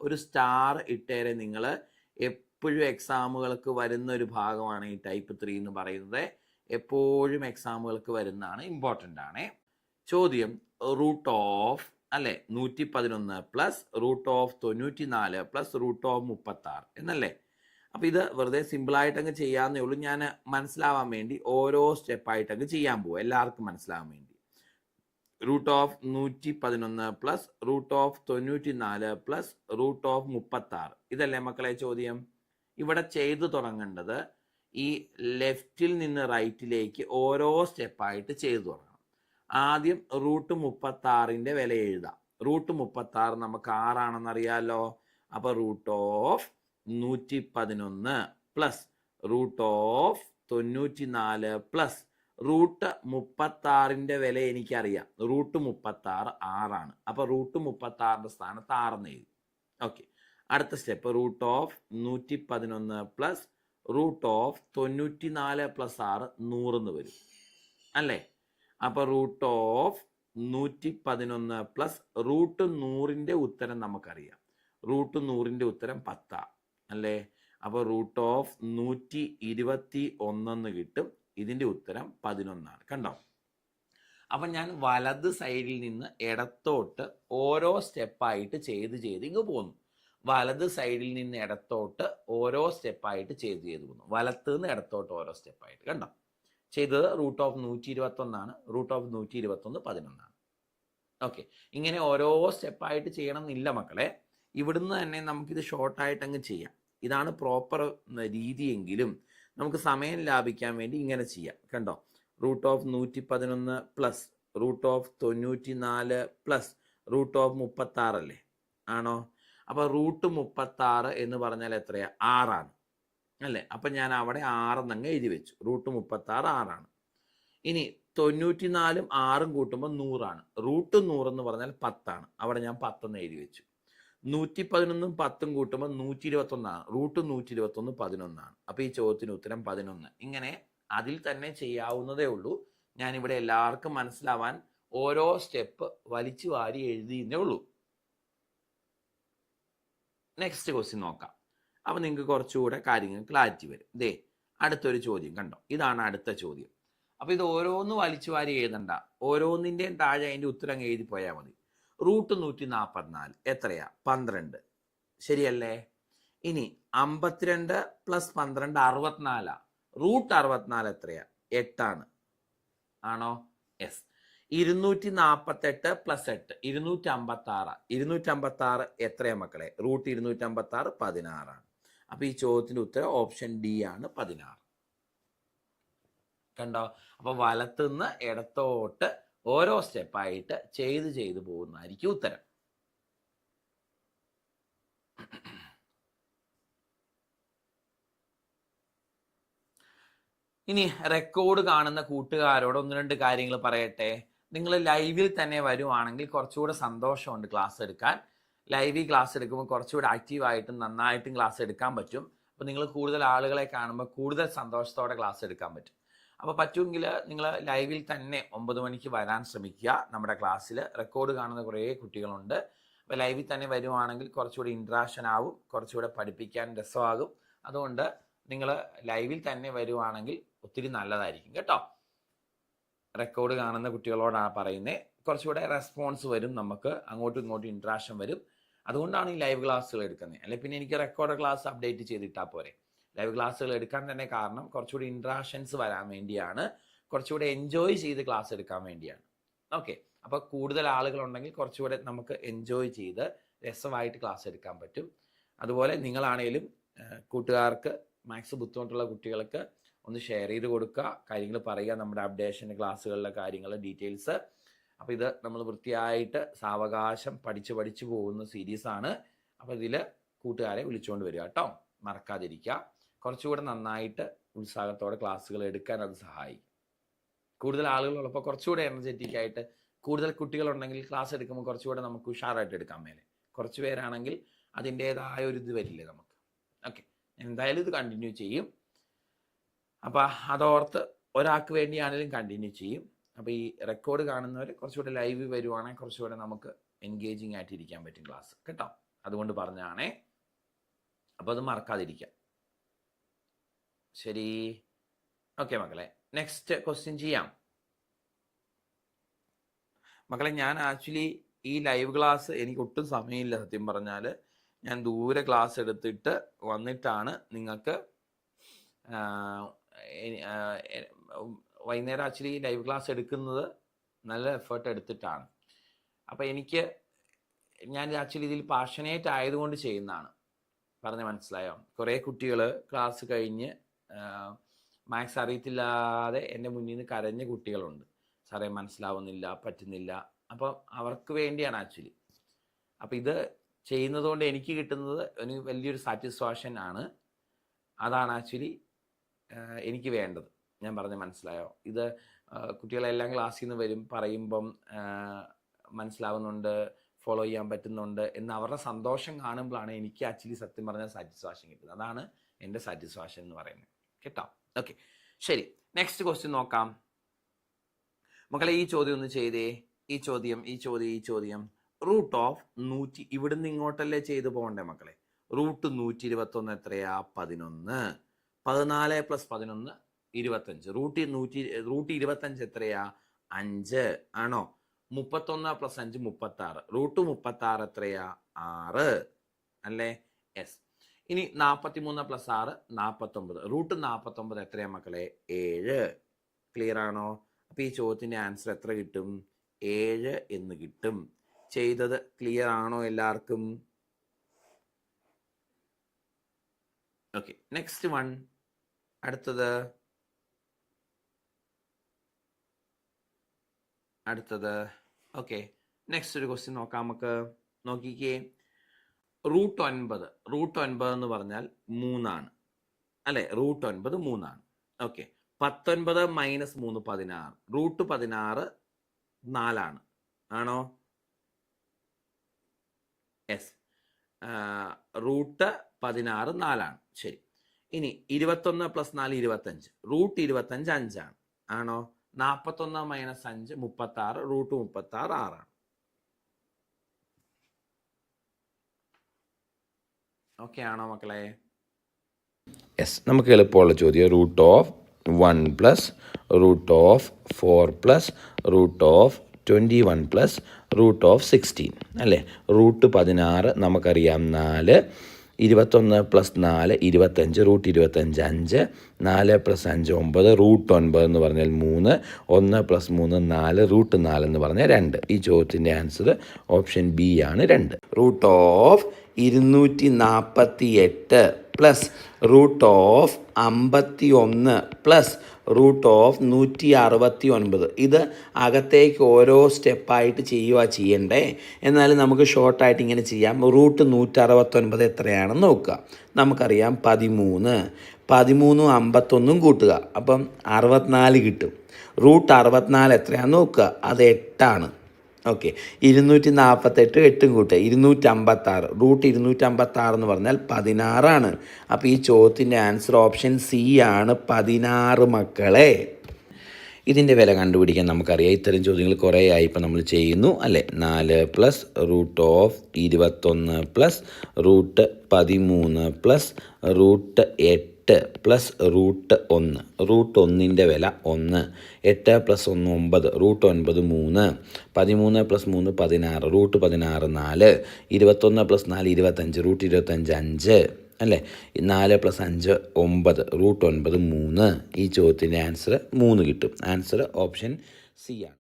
ഒരു സ്റ്റാർ ഇട്ടേരെ നിങ്ങൾ എപ്പോഴും എക്സാമുകൾക്ക് വരുന്ന ഒരു ഭാഗമാണ് ഈ ടൈപ്പ് ത്രീ എന്ന് പറയുന്നത്. എപ്പോഴും എക്സാമുകൾക്ക് വരുന്നതാണ് ഇമ്പോർട്ടന്റ് ആണ്. ചോദ്യം റൂട്ട് ഓഫ് അല്ലെ? നൂറ്റി പതിനൊന്ന് പ്ലസ് റൂട്ട് ഓഫ് തൊണ്ണൂറ്റി നാല് പ്ലസ് റൂട്ട് ഓഫ് മുപ്പത്തി ആറ് എന്നല്ലേ? അപ്പം ഇത് വെറുതെ സിമ്പിളായിട്ടങ്ങ് അങ്ങ് ചെയ്യാന്നേ ഉള്ളൂ. ഞാൻ മനസ്സിലാവാൻ വേണ്ടി ഓരോ സ്റ്റെപ്പായിട്ടങ്ങ് ചെയ്യാൻ പോകും എല്ലാവർക്കും മനസ്സിലാവാൻ വേണ്ടി. റൂട്ട് ഓഫ് നൂറ്റി പതിനൊന്ന് പ്ലസ് റൂട്ട് ഓഫ് തൊണ്ണൂറ്റി നാല് പ്ലസ് റൂട്ട് ഓഫ് മുപ്പത്തി ആറ് ഇതല്ലേ മക്കളെ ചോദ്യം? ഇവിടെ ചെയ്തു തുടങ്ങേണ്ടത് ഈ ലെഫ്റ്റിൽ നിന്ന് റൈറ്റിലേക്ക് ഓരോ സ്റ്റെപ്പായിട്ട് ചെയ്തു തുടങ്ങണം. ആദ്യം റൂട്ട് മുപ്പത്തി ആറിന്റെ വില എഴുതാം. റൂട്ട് മുപ്പത്തി ആറ് നമുക്ക് ആറാണെന്ന് അറിയാലോ അപ്പൊ റൂട്ട് ഓഫ് നൂറ്റി പതിനൊന്ന് പ്ലസ് റൂട്ട് ഓഫ് തൊണ്ണൂറ്റി നാല് പ്ലസ് റൂട്ട് മുപ്പത്താറിന്റെ വില എനിക്കറിയാം. റൂട്ട് മുപ്പത്തി ആറ് ആറാണ് അപ്പൊ റൂട്ട് മുപ്പത്തി ആറിന്റെ സ്ഥാനത്ത് ആറെന്ന് എഴുതി. ഓക്കെ. അടുത്ത സ്റ്റെപ്പ് റൂട്ട് ഓഫ് നൂറ്റി പതിനൊന്ന് പ്ലസ് റൂട്ട് ഓഫ് തൊണ്ണൂറ്റി നാല് പ്ലസ് ആറ് നൂറെന്ന് വരും. അല്ലേ? അപ്പൊ റൂട്ട് ഓഫ് നൂറ്റി പതിനൊന്ന് പ്ലസ് റൂട്ട് നൂറിന്റെ ഉത്തരം നമുക്കറിയാം. റൂട്ട് നൂറിന്റെ ഉത്തരം പത്താ. അല്ലേ? അപ്പോൾ റൂട്ട് ഓഫ് നൂറ്റി ഇരുപത്തി ഒന്നെന്ന് കിട്ടും. ഇതിന്റെ ഉത്തരം പതിനൊന്നാണ്. കണ്ടോ? അപ്പം ഞാൻ വലത് സൈഡിൽ നിന്ന് ഇടത്തോട്ട് ഓരോ സ്റ്റെപ്പായിട്ട് ചെയ്ത് ചെയ്ത് ഇങ്ങ് പോന്നു. വലത് സൈഡിൽ നിന്ന് ഇടത്തോട്ട് ഓരോ സ്റ്റെപ്പായിട്ട് ചെയ്ത് ചെയ്ത് പോന്നു. വലത്ത് നിന്ന് ഇടത്തോട്ട് ഓരോ സ്റ്റെപ്പായിട്ട് കണ്ടോ? ചെയ്തത് റൂട്ട് ഓഫ് നൂറ്റി ഇരുപത്തൊന്നാണ് റൂട്ട് ഓഫ് നൂറ്റി ഇരുപത്തൊന്ന് പതിനൊന്നാണ്. ഓക്കെ ഇങ്ങനെ ഓരോ സ്റ്റെപ്പായിട്ട് ചെയ്യണം എന്നില്ല മക്കളെ. ഇവിടുന്ന് തന്നെ നമുക്കിത് ഷോർട്ടായിട്ട് അങ്ങ് ചെയ്യാം. ഇതാണ് പ്രോപ്പർ രീതിയെങ്കിലും നമുക്ക് സമയം ലാഭിക്കാൻ വേണ്ടി ഇങ്ങനെ ചെയ്യാം. കണ്ടോ? റൂട്ട് ഓഫ് നൂറ്റി പതിനൊന്ന് പ്ലസ് റൂട്ട് ഓഫ് തൊണ്ണൂറ്റി നാല് പ്ലസ് റൂട്ട് ഓഫ് മുപ്പത്തി ആറല്ലേ ആണോ? അപ്പോൾ റൂട്ട് മുപ്പത്തി ആറ് എന്ന് പറഞ്ഞാൽ എത്രയാ? ആറാണ്. അല്ലേ? അപ്പൊ ഞാൻ അവിടെ ആറെന്നങ്ങ് എഴുതി വെച്ചു. റൂട്ട് മുപ്പത്തി ആറ് ആറാണ്. ഇനി തൊണ്ണൂറ്റി നാലും ആറും കൂട്ടുമ്പോൾ നൂറാണ്. റൂട്ട് നൂറെന്ന് പറഞ്ഞാൽ പത്താണ്. അവിടെ ഞാൻ പത്തെന്ന് എഴുതി വെച്ചു. നൂറ്റി പതിനൊന്നും പത്തും കൂട്ടുമ്പോൾ നൂറ്റി ഇരുപത്തി ഒന്നാണ് റൂട്ട് നൂറ്റി ഇരുപത്തി ഒന്ന് പതിനൊന്നാണ്. അപ്പൊ ഈ ചോദ്യത്തിന് ഉത്തരം പതിനൊന്ന്. ഇങ്ങനെ അതിൽ തന്നെ ചെയ്യാവുന്നതേ ഉള്ളൂ. ഞാൻ ഇവിടെ എല്ലാവർക്കും മനസ്സിലാവാൻ ഓരോ സ്റ്റെപ്പ് വലിച്ചു വാരി എഴുതിയെന്നേ ഉള്ളൂ. നെക്സ്റ്റ് ക്വസ്റ്റ്യൻ നോക്കാം. അപ്പൊ നിങ്ങൾക്ക് കുറച്ചുകൂടെ കാര്യങ്ങൾ ക്ലാരിറ്റി വരും. ദേ അടുത്തൊരു ചോദ്യം കണ്ടോ? ഇതാണ് അടുത്ത ചോദ്യം. അപ്പോൾ ഇത് ഓരോന്ന് വലിച്ചു വാരി എഴുതണ്ട. ഓരോന്നിന്റെയും താഴെ അതിന്റെ ഉത്തരം എഴുതി പോയാൽ മതി. റൂട്ട് നൂറ്റി നാൽപ്പത്തിനാല് എത്രയാ? പന്ത്രണ്ട്. ശരിയല്ലേ? ഇനി അമ്പത്തിരണ്ട് പ്ലസ് പന്ത്രണ്ട് അറുപത്തിനാലാ. റൂട്ട് അറുപത്തിനാല് എത്രയാ? എട്ടാണ്. ആണോ? എസ് ഇരുന്നൂറ്റി നാൽപ്പത്തെട്ട് പ്ലസ് എട്ട്. ഇരുന്നൂറ്റി അമ്പത്തി ആറ് ഇരുന്നൂറ്റി അമ്പത്തി ആറ് എത്രയാ മക്കളെ? റൂട്ട് ഇരുന്നൂറ്റി അമ്പത്തി ആറ് പതിനാറാണ്. അപ്പൊ ഈ ചോദ്യത്തിന്റെ ഉത്തരം ഓപ്ഷൻ ഡി ആണ് പതിനാറ്. കണ്ടോ? അപ്പൊ വലത്തുനിന്ന് ഇടത്തോട്ട് ഓരോ സ്റ്റെപ്പായിട്ട് ചെയ്ത് ചെയ്ത് പോകുന്നതായിരിക്കും ഉത്തരം. ഇനി റെക്കോർഡ് കാണുന്ന കൂട്ടുകാരോട് ഒന്ന് രണ്ട് കാര്യങ്ങൾ പറയട്ടെ. നിങ്ങൾ ലൈവിൽ തന്നെ വരുവാണെങ്കിൽ കുറച്ചുകൂടെ സന്തോഷമുണ്ട് ക്ലാസ് എടുക്കാൻ. ലൈവിൽ ക്ലാസ് എടുക്കുമ്പോൾ കുറച്ചുകൂടെ ആക്റ്റീവായിട്ടും നന്നായിട്ടും ക്ലാസ് എടുക്കാൻ പറ്റും. അപ്പോൾ നിങ്ങൾ കൂടുതൽ ആളുകളെ കാണുമ്പോൾ കൂടുതൽ സന്തോഷത്തോടെ ക്ലാസ് എടുക്കാൻ പറ്റും. അപ്പോൾ പറ്റുമെങ്കിൽ നിങ്ങൾ ലൈവിൽ തന്നെ ഒമ്പത് മണിക്ക് വരാൻ ശ്രമിക്കുക. നമ്മുടെ ക്ലാസ്സിൽ റെക്കോർഡ് കാണുന്ന കുറേ കുട്ടികളുണ്ട്. അപ്പോൾ ലൈവിൽ തന്നെ വരുവാണെങ്കിൽ കുറച്ചുകൂടി ഇൻട്രാക്ഷൻ ആവും കുറച്ചുകൂടെ പഠിപ്പിക്കാൻ രസമാകും. അതുകൊണ്ട് നിങ്ങൾ ലൈവിൽ തന്നെ വരുവാണെങ്കിൽ ഒത്തിരി നല്ലതായിരിക്കും കേട്ടോ. റെക്കോർഡ് കാണുന്ന കുട്ടികളോടാണ് പറയുന്നത് കുറച്ചുകൂടെ റെസ്പോൺസ് വരും നമുക്ക്. അങ്ങോട്ടും ഇങ്ങോട്ടും ഇൻട്രാക്ഷൻ വരും. അതുകൊണ്ടാണ് ഈ ലൈവ് ക്ലാസ്സുകൾ എടുക്കുന്നത്. അല്ലെങ്കിൽ പിന്നെ എനിക്ക് റെക്കോർഡ് ക്ലാസ് അപ്ഡേറ്റ് ചെയ്തിട്ടാൽ പോരെ. ലൈവ് ക്ലാസ്സുകൾ എടുക്കാൻ തന്നെ കാരണം കുറച്ചുകൂടി ഇൻട്രാക്ഷൻസ് വരാൻ വേണ്ടിയാണ്. കുറച്ചുകൂടി എൻജോയ് ചെയ്ത് ക്ലാസ് എടുക്കാൻ വേണ്ടിയാണ്. ഓക്കെ അപ്പോൾ കൂടുതൽ ആളുകൾ ഉണ്ടെങ്കിൽ കുറച്ചുകൂടെ നമുക്ക് എൻജോയ് ചെയ്ത് രസമായിട്ട് ക്ലാസ് എടുക്കാൻ പറ്റും. അതുപോലെ നിങ്ങളാണേലും കൂട്ടുകാർക്ക് മാക്സ് ബുദ്ധിമുട്ടുള്ള കുട്ടികൾക്ക് ഒന്ന് ഷെയർ ചെയ്ത് കൊടുക്കുക. കാര്യങ്ങൾ പറയുക നമ്മുടെ അപ്ഡേഷൻ ക്ലാസ്സുകളിലെ കാര്യങ്ങൾ ഡീറ്റെയിൽസ് അപ്പോൾ ഇത് നമ്മൾ വൃത്തിയായിട്ട് സാവകാശം പഠിച്ച് പഠിച്ചു പോകുന്ന സീരീസ് ആണ്. അപ്പോൾ ഇതിൽ കൂട്ടുകാരെ വിളിച്ചുകൊണ്ട് വരിക കേട്ടോ. മറക്കാതിരിക്കുക. കുറച്ചുകൂടെ നന്നായിട്ട് ഉത്സാഹത്തോടെ ക്ലാസ്സുകൾ എടുക്കാൻ അത് സഹായിക്കും. കൂടുതൽ ആളുകളുള്ളപ്പോൾ കുറച്ചുകൂടെ എനർജറ്റിക് ആയിട്ട് കൂടുതൽ കുട്ടികളുണ്ടെങ്കിൽ ക്ലാസ് എടുക്കുമ്പോൾ കുറച്ചുകൂടെ നമുക്ക് ഉഷാറായിട്ട് എടുക്കാൻ മേലെ. കുറച്ച് പേരാണെങ്കിൽ അതിന്റെതായ ഒരു ഇത് വരില്ലേ നമുക്ക്. ഓക്കെ എന്തായാലും ഇത് കണ്ടിന്യൂ ചെയ്യും. അപ്പോൾ അതോർത്ത് ഒരാൾക്ക് വേണ്ടിയാണെങ്കിലും കണ്ടിന്യൂ ചെയ്യും. അപ്പോൾ ഈ റെക്കോർഡ് കാണുന്നവർ കുറച്ചുകൂടെ ലൈവ് വരുവാണെങ്കിൽ കുറച്ചുകൂടെ നമുക്ക് എൻഗേജിങ് ആയിട്ട് ഇരിക്കാൻ പറ്റും ക്ലാസ്. കേട്ടോ? അതുകൊണ്ട് പറഞ്ഞാണേ അപ്പോൾ അത് മറക്കാതിരിക്കാം ശരി. ഓക്കെ മക്കളെ. നെക്സ്റ്റ് ക്വസ്റ്റ്യൻ ചെയ്യാം. മക്കളെ ഞാൻ ആക്ച്വലി ഈ ലൈവ് ക്ലാസ് എനിക്ക് ഒട്ടും സമയമില്ല സത്യം പറഞ്ഞാൽ. ഞാൻ ദൂരെ ക്ലാസ് എടുത്തിട്ട് വന്നിട്ടാണ് നിങ്ങൾക്ക് വൈകുന്നേരം ആക്ച്വലി ലൈവ് ക്ലാസ് എടുക്കുന്നത് നല്ല എഫേർട്ട് എടുത്തിട്ടാണ്. അപ്പോൾ എനിക്ക് ഞാൻ ആക്ച്വലി ഇതിൽ പാഷനേറ്റ് ആയതുകൊണ്ട് ചെയ്യുന്നതാണ്. പറഞ്ഞ് മനസ്സിലായോ? കുറേ കുട്ടികൾ ക്ലാസ് കഴിഞ്ഞ് മാത്സ് അറിയത്തില്ലാതെ എന്റെ മുന്നിൽ നിന്ന് കരഞ്ഞ കുട്ടികളുണ്ട്. സാറേ മനസ്സിലാവുന്നില്ല പറ്റുന്നില്ല. അപ്പം അവർക്ക് വേണ്ടിയാണ് ആക്ച്വലി. അപ്പം ഇത് ചെയ്യുന്നതുകൊണ്ട് എനിക്ക് കിട്ടുന്നത് ഒരു വലിയൊരു സാറ്റിസ്ഫാക്ഷൻ ആണ്. അതാണ് ആക്ച്വലി എനിക്ക് വേണ്ടത്. ഞാൻ പറഞ്ഞ മനസ്സിലായോ? ഇത് കുട്ടികളെല്ലാം ക്ലാസ്സിൽ നിന്ന് വരും പറയുമ്പം മനസ്സിലാവുന്നുണ്ട് ഫോളോ ചെയ്യാൻ പറ്റുന്നുണ്ട് എന്ന് അവരുടെ സന്തോഷം കാണുമ്പോഴാണ് എനിക്ക് ആക്ച്വലി സത്യം പറഞ്ഞ സാറ്റിസ്ഫാക്ഷൻ കിട്ടുന്നത്. അതാണ് എന്റെ സാറ്റിസ്ഫാക്ഷൻ എന്ന് പറയുന്നത്. കേട്ടോ. ഓക്കെ ശരി. നെക്സ്റ്റ് ക്വസ്റ്റ്യൻ നോക്കാം. മക്കളെ ഈ ചോദ്യം ഒന്ന് ചെയ്തേ. ഈ ചോദ്യം ഈ ചോദ്യം ഈ ചോദ്യം. റൂട്ട് ഓഫ് നൂറ്റി ഇവിടുന്ന് ഇങ്ങോട്ടല്ലേ ചെയ്തു പോകണ്ടേ മക്കളെ? റൂട്ട് നൂറ്റി ഇരുപത്തൊന്ന് എത്രയാ? പതിനൊന്ന്. പതിനാല് പ്ലസ് പതിനൊന്ന് ഇരുപത്തഞ്ച്. റൂട്ട് നൂറ്റി റൂട്ട് ഇരുപത്തഞ്ച് എത്രയാ? അഞ്ച്. ആണോ? മുപ്പത്തൊന്ന് പ്ലസ് അഞ്ച് മുപ്പത്തി ആറ് റൂട്ട് മുപ്പത്തി ആറ് എത്രയാ? ആറ്. അല്ലേ? എസ് ഇനി നാൽപ്പത്തി മൂന്ന് പ്ലസ് ആറ് നാൽപ്പത്തൊമ്പത് റൂട്ട് നാൽപ്പത്തൊമ്പത് എത്രയാണ് മക്കളെ? ഏഴ്. ക്ലിയർ ആണോ? അപ്പം ഈ ചോദ്യത്തിന്റെ ആൻസർ എത്ര കിട്ടും? ഏഴ് എന്ന് കിട്ടും. ചെയ്തത് ക്ലിയർ ആണോ എല്ലാവർക്കും? ഓക്കെ നെക്സ്റ്റ് വൺ അടുത്തത്. അടുത്തത്. ഓക്കെ നെക്സ്റ്റ് ഒരു ക്വസ്റ്റ്യൻ നോക്കാം നമുക്ക്. നോക്കിക്കേ. റൂട്ട് ഒൻപത് റൂട്ട് ഒൻപത് എന്ന് പറഞ്ഞാൽ മൂന്നാണ്. അല്ലെ? റൂട്ട് ഒൻപത് മൂന്നാണ്. ഓക്കെ. പത്തൊൻപത് മൈനസ് മൂന്ന് പതിനാറ്. റൂട്ട് പതിനാറ് നാലാണ്. ആണോ? എസ് റൂട്ട് പതിനാറ് നാലാണ്. ശരി. ഇനി ഇരുപത്തൊന്ന് പ്ലസ് നാല് ഇരുപത്തഞ്ച്. റൂട്ട് ഇരുപത്തഞ്ച് അഞ്ചാണ്. ആണോ? നാൽപ്പത്തൊന്ന് മൈനസ് അഞ്ച് മുപ്പത്തി ആറ് റൂട്ട് മുപ്പത്തി ആറ് ആറാണ്. ഓക്കെ ആണോ മക്കളെ? യെസ് നമുക്ക് എളുപ്പമുള്ള ചോദ്യം. Root of one plus root of four plus root of twenty one plus root of sixteen അല്ലേ? റൂട്ട് പതിനാറ് നമുക്കറിയാം നാല്. ഇരുപത്തൊന്ന് പ്ലസ് നാല് ഇരുപത്തഞ്ച്. റൂട്ട് ഇരുപത്തഞ്ച് അഞ്ച്. നാല് പ്ലസ് അഞ്ച് ഒമ്പത്. റൂട്ട് ഒൻപത് എന്ന് പറഞ്ഞാൽ മൂന്ന്. ഒന്ന് പ്ലസ് മൂന്ന് നാല്. റൂട്ട് നാല് എന്ന് പറഞ്ഞാൽ രണ്ട്. ഈ ചോദ്യത്തിന്റെ ആൻസർ ഓപ്ഷൻ ബി ആണ് രണ്ട്. റൂട്ട് ഓഫ് ഇരുന്നൂറ്റി നാൽപ്പത്തി എട്ട് പ്ലസ് റൂട്ട് ഓഫ് അമ്പത്തി ഒന്ന് പ്ലസ് റൂട്ട് ഓഫ് നൂറ്റി അറുപത്തി ഒൻപത് ഇത് അകത്തേക്ക് ഓരോ സ്റ്റെപ്പായിട്ട് ചെയ്യുക ചെയ്യണ്ടേ? എന്നാലും നമുക്ക് ഷോർട്ടായിട്ട് ഇങ്ങനെ ചെയ്യാം. റൂട്ട് നൂറ്റി അറുപത്തൊൻപത് എത്രയാണെന്ന് നോക്കുക. നമുക്കറിയാം പതിമൂന്ന്. പതിമൂന്നും അമ്പത്തൊന്നും കൂട്ടുക. അപ്പം അറുപത്തിനാല് കിട്ടും. റൂട്ട് അറുപത്തിനാല് എത്രയാണെന്ന് നോക്കുക. അത് എട്ടാണ്. ഓക്കെ ഇരുന്നൂറ്റി നാൽപ്പത്തെട്ട് എട്ടും കൂട്ടുക ഇരുന്നൂറ്റി അമ്പത്താറ് റൂട്ട് ഇരുന്നൂറ്റി അമ്പത്താറ് എന്ന് പറഞ്ഞാൽ പതിനാറാണ്. അപ്പോൾ ഈ ചോദ്യത്തിന്റെ ആൻസർ ഓപ്ഷൻ സി ആണ് പതിനാറ് മക്കളെ. ഇതിന്റെ വില കണ്ടുപിടിക്കാൻ നമുക്കറിയാം. ഇത്തരം ചോദ്യങ്ങൾ കുറേ ആയി ഇപ്പം നമ്മൾ ചെയ്യുന്നു അല്ലേ? നാല് പ്ലസ് റൂട്ട് ഓഫ് ഇരുപത്തൊന്ന് പ്ലസ് റൂട്ട് പതിമൂന്ന് പ്ലസ് റൂട്ട് എട്ട് പ്ലസ് റൂട്ട് ഒന്ന്. റൂട്ട് ഒന്നിന്റെ വില ഒന്ന്. എട്ട് പ്ലസ് ഒന്ന് ഒമ്പത്. റൂട്ട് ഒൻപത് മൂന്ന്. പതിമൂന്ന് പ്ലസ് മൂന്ന് പതിനാറ്. റൂട്ട് പതിനാറ് നാല്. ഇരുപത്തൊന്ന് പ്ലസ് നാല് ഇരുപത്തഞ്ച്. റൂട്ട് ഇരുപത്തഞ്ച് അഞ്ച്. അല്ലേ? നാല് പ്ലസ് അഞ്ച് ഒമ്പത്. റൂട്ട് ഒൻപത് മൂന്ന്. ഈ ചോദ്യത്തിന്റെ ആൻസർ മൂന്ന് കിട്ടും. ആൻസർ ഓപ്ഷൻ സി ആണ്.